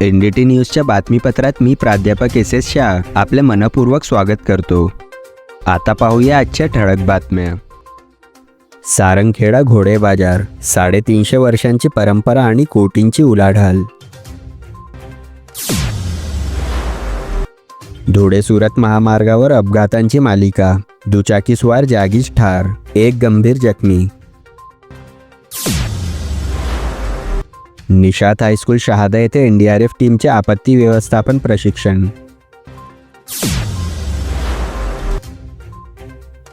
N D T न्यूजच्या बातमीपत्रात मी प्राध्यापक S S Shah आपले मनपूर्वक स्वागत करतो. आता पाहूया आजच्या ठळक बातम्या. सारंगखेडा घोडे बाजार साडेतीनशे वर्षांची परंपरा आणि कोटींची उलाढाल. धुळे सुरत महामार्गावर अपघातांची मालिका दुचाकीस्वार जागीच ठार एक गंभीर जखमी. निशात हायस्कूल शहादा येथे एनडीआरएफ टीमचे आपत्ती व्यवस्थापन प्रशिक्षण.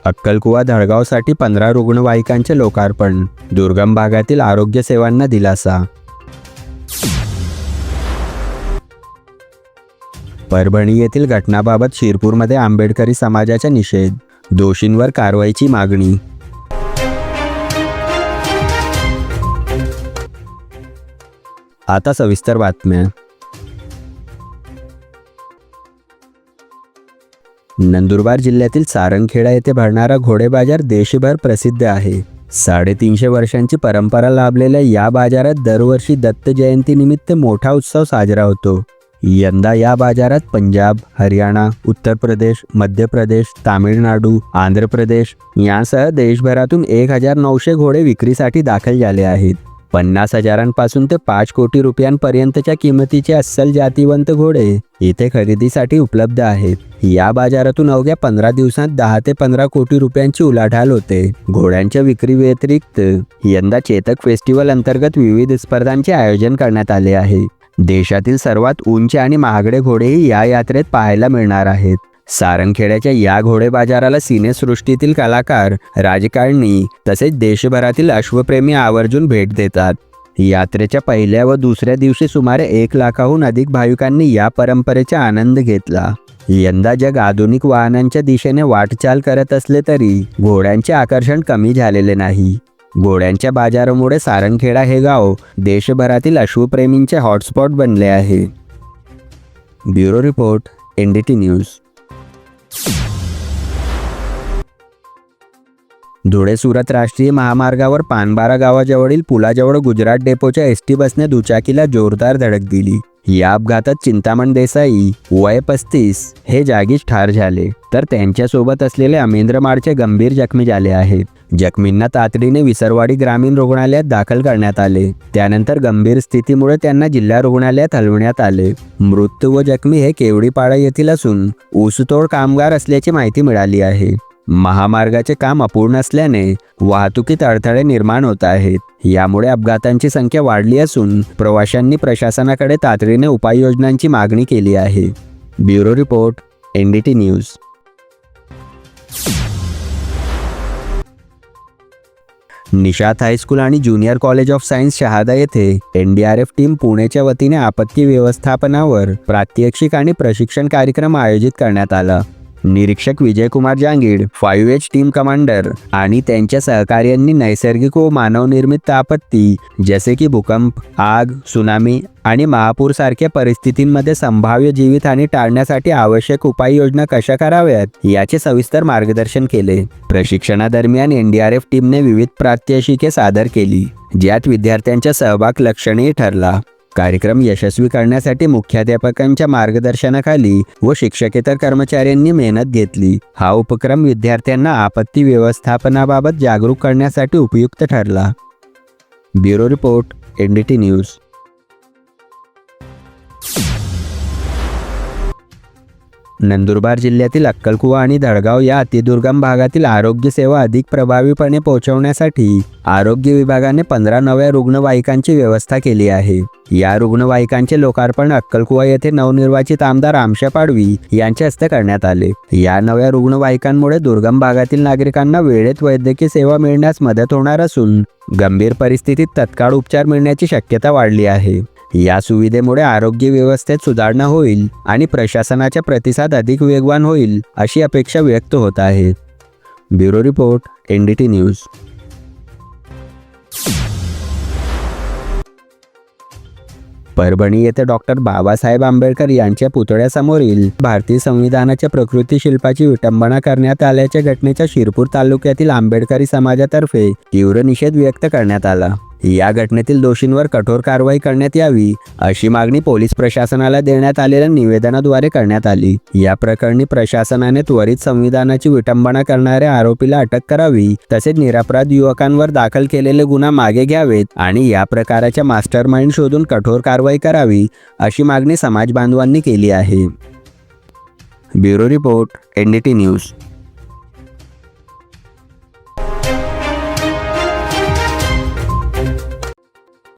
अक्कलकुवा धडगावसाठी पंधरा रुग्णवाहिकांचे लोकार्पण दुर्गम भागातील आरोग्य सेवांना दिलासा. परभणी येथील घटनाबाबत शिरपूरमध्ये आंबेडकरी समाजाचा निषेध दोषींवर कारवाईची मागणी. आता सविस्तर बातम्या. नंदुरबार जिल्ह्यातील सारंगखेडा येथे भरणारा घोडे बाजार देशभर प्रसिद्ध आहे. साडेतीनशे वर्षांची परंपरा लाभलेल्या या बाजारात दरवर्षी दत्त जयंतीनिमित्त मोठा उत्सव साजरा होतो. यंदा या बाजारात पंजाब हरियाणा उत्तर प्रदेश मध्य प्रदेश तामिळनाडू आंध्र प्रदेश यासह देशभरातून एक हजार नऊशे घोडे विक्रीसाठी दाखल झाले आहेत. पन्नास हजारांपासून ते पाच कोटी रुपयांपर्यंतच्या किमतीचे अस्सल जातीवंत घोडे इथे खरेदीसाठी उपलब्ध आहेत. या बाजारातून अवघ्या पंधरा दिवसात दहा ते पंधरा कोटी रुपयांची उलाढाल होते. घोड्यांच्या विक्री व्यतिरिक्त यंदा चेतक फेस्टिवल अंतर्गत विविध स्पर्धांचे आयोजन करण्यात आले आहे. देशातील सर्वात उंच आणि महागडे घोडेही या यात्रेत पाहायला मिळणार आहेत. सारंगखेड्याच्या या घोडे बाजाराला सिनेसृष्टीतील कलाकार राजकारणी तसेच देशभरातील अश्वप्रेमी आवर्जून भेट देतात. यात्रेच्या पहिल्या व दुसऱ्या दिवशी सुमारे एक लाखाहून अधिक भाविकांनी या परंपरेचा आनंद घेतला. यंदा जग आधुनिक वाहनांच्या दिशेने वाटचाल करत असले तरी घोड्यांचे आकर्षण कमी झालेले नाही. घोड्यांच्या बाजारामुळे सारंगखेडा हे गाव देशभरातील अश्वप्रेमींचे हॉटस्पॉट बनले आहे. Bureau report N D T news. Dhule Surat राष्ट्रीय महामार्गावर पानबारा गावाजवळील पुलाजवळ गुजरात डेपोच्या एस टी बसने दुचाकीला जोरदार धडक दिली. या अपघातात चिंतामण देसाई वय पस्तीस हे जागीच ठार झाले. तर त्यांच्यासोबत असलेले अमेंद्र माडचे गंभीर जखमी झाले आहेत. जखमींना तातडीने विसरवाडी ग्रामीण रुग्णालयात दाखल करण्यात आले. त्यानंतर गंभीर स्थितीमुळे त्यांना जिल्हा रुग्णालयात हलवण्यात आले. मृत्यू व जखमी हे केवडीपाडा येथील असून ऊसतोड कामगार असल्याची माहिती मिळाली आहे. महामार्गाचे काम अपूर्ण असल्याने वाहतुकीत अडथळे निर्माण होत आहेत. यामुळे अपघातांची संख्या वाढली असून प्रवाशांनी प्रशासनाकडे तातडीने उपाययोजनांची मागणी केली आहे. Bureau report N D T news. Nishad high school आणि junior college of science Shahada येथे N D R F team पुणेच्या वतीने आपत्ती व्यवस्थापनावर प्रात्यक्षिक आणि प्रशिक्षण कार्यक्रम आयोजित करण्यात आला. निरीक्षक Vijaykumar Jangid five H team commander आणि त्यांच्या सहकार्यांनी नैसर्गिक व मानवनिर्मित आपत्ती जसे की भूकंप आग सुनामी आणि महापूर सारख्या परिस्थितींमध्ये संभाव्य जीवितहानी टाळण्यासाठी आवश्यक उपाययोजना कशा कराव्यात याचे सविस्तर मार्गदर्शन केले. प्रशिक्षणादरम्यान एनडीआरएफ टीमने विविध प्रात्यक्षिके सादर केली ज्यात विद्यार्थ्यांचा सहभाग लक्षणीय ठरला. कार्यक्रम यशस्वी करण्यासाठी मुख्याध्यापकांच्या मार्गदर्शनाखाली व शिक्षकेतर कर्मचाऱ्यांनी मेहनत घेतली. हा उपक्रम विद्यार्थ्यांना आपत्ती व्यवस्थापनाबाबत जागरूक करण्यासाठी उपयुक्त ठरला. Bureau report NDT news. Nandurbar जिल्ह्यातील अक्कलकुवा आणि धडगाव या अतिदुर्गम भागातील आरोग्य सेवा अधिक प्रभावीपणे पोहोचवण्यासाठी आरोग्य विभागाने पंधरा नव्या रुग्णवाहिकांची व्यवस्था केली आहे. या रुग्णवाहिकांचे लोकार्पण अक्कलकुवा येथे नवनिर्वाचित आमदार आमशा पाडवी यांच्या हस्ते करण्यात आले. या नव्या रुग्णवाहिकांमुळे दुर्गम भागातील नागरिकांना वेळेत वैद्यकीय सेवा मिळण्यास मदत होणार असून गंभीर परिस्थितीत तत्काळ उपचार मिळण्याची शक्यता वाढली आहे. या सुविधेमुळे आरोग्य व्यवस्थेत सुधारणा होईल आणि प्रशासनाचा प्रतिसाद अधिक वेगवान होईल अशी अपेक्षा व्यक्त होत आहे. Bureau report N D T news. Parbhani येथे डॉक्टर बाबासाहेब आंबेडकर यांच्या पुतळ्यासमोरील भारतीय संविधानाच्या प्रकृती शिल्पाची विटंबना करण्यात आल्याच्या घटनेच्या शिरपूर तालुक्यातील आंबेडकरी समाजातर्फे तीव्र निषेध व्यक्त करण्यात आला. या घटनेतील दोषींवर कठोर कारवाई करण्यात यावी अशी मागणी पोलीस प्रशासनाला देण्यात आलेल्या निवेदनाद्वारे करण्यात आली. या प्रकरणी प्रशासनाने त्वरित संविधानाची विटंबना करणाऱ्या आरोपीला अटक करावी तसेच निरपराध युवकांवर दाखल केलेले गुन्हा मागे घ्यावेत आणि या प्रकाराच्या मास्टर माइंड शोधून कठोर कारवाई करावी अशी मागणी समाज बांधवांनी केली आहे. Bureau report N D T news.